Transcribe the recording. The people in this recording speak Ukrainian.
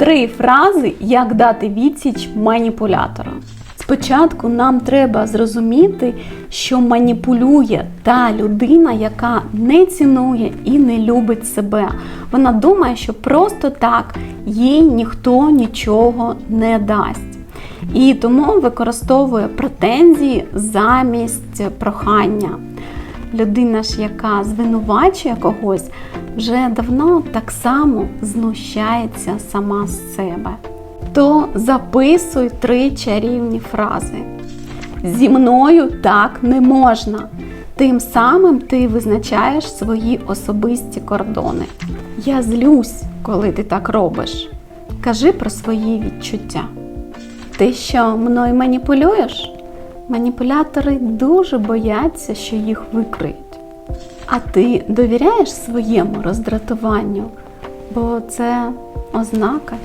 Три фрази, як дати відсіч маніпулятору. Спочатку нам треба зрозуміти, що маніпулює та людина, яка не цінує і не любить себе. Вона думає, що просто так їй ніхто нічого не дасть. І тому використовує претензії замість прохання. Людина ж, яка звинувачує когось, вже давно так само знущається сама з себе. То записуй три чарівні фрази. Зі мною так не можна. Тим самим ти визначаєш свої особисті кордони. Я злюсь, коли ти так робиш. Кажи про свої відчуття. Ти що, мною маніпулюєш? Маніпулятори дуже бояться, що їх викриють. А ти довіряєш своєму роздратуванню, бо це ознака,